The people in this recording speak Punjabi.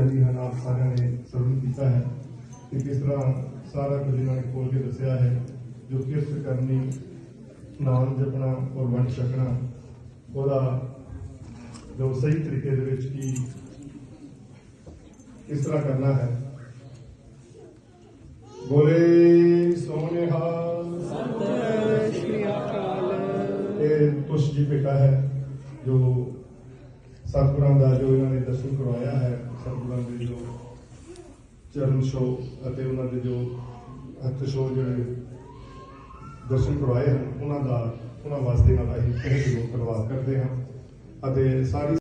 ਅਲੀ ਹਨ ਆਪ ਸਾਰਿਆਂ ਨੇ ਸਰਵਨ ਕੀਤਾ ਹੈ ਕਿ ਕਿਸ ਤਰ੍ਹਾਂ ਸਾਰਾ ਕੁਝ ਇਹਨਾਂ ਨੇ ਖੋਲ ਕੇ ਦੱਸਿਆ ਹੈ ਜੋ ਕਿਰਤ ਕਰਨੀ ਨਾਮ ਜਪਣਾ ਔਰ ਵੰਡ ਛਕਣਾ ਉਹਦਾ ਜੋ ਸਹੀ ਤਰੀਕੇ ਦੇ ਵਿੱਚ ਕੀ ਕਿਸ ਤਰ੍ਹਾਂ ਕਰਨਾ ਹੈ। ਬੋਲੇ ਸੋਨੇਹਾ। ਸਤਿ ਸ਼੍ਰੀ ਅਕਾਲ। ਇਹ ਤੁਸ਼ ਜੀ ਬੇਟਾ ਹੈ ਜੋ ਸਤਿਗੁਰਾਂ ਦਾ ਜੋ ਇਹਨਾਂ ਨੇ ਦਰਸ਼ਨ ਕਰਵਾਇਆ ਹੈ, ਸਤਿਗੁਰਾਂ ਦੇ ਜੋ ਚਰਨ ਛੋ ਅਤੇ ਉਹਨਾਂ ਦੇ ਜੋ ਹੱਥ ਛੋ ਜਿਹੜੇ ਦਰਸ਼ਨ ਕਰਵਾਏ ਹਨ, ਉਹਨਾਂ ਦਾ, ਉਹਨਾਂ ਵਾਸਤੇ ਨਾਲ ਅਸੀਂ ਤਹਿ ਦਿਲੋਂ ਧੰਨਵਾਦ ਕਰਦੇ ਹਾਂ ਅਤੇ ਸਾਰੀ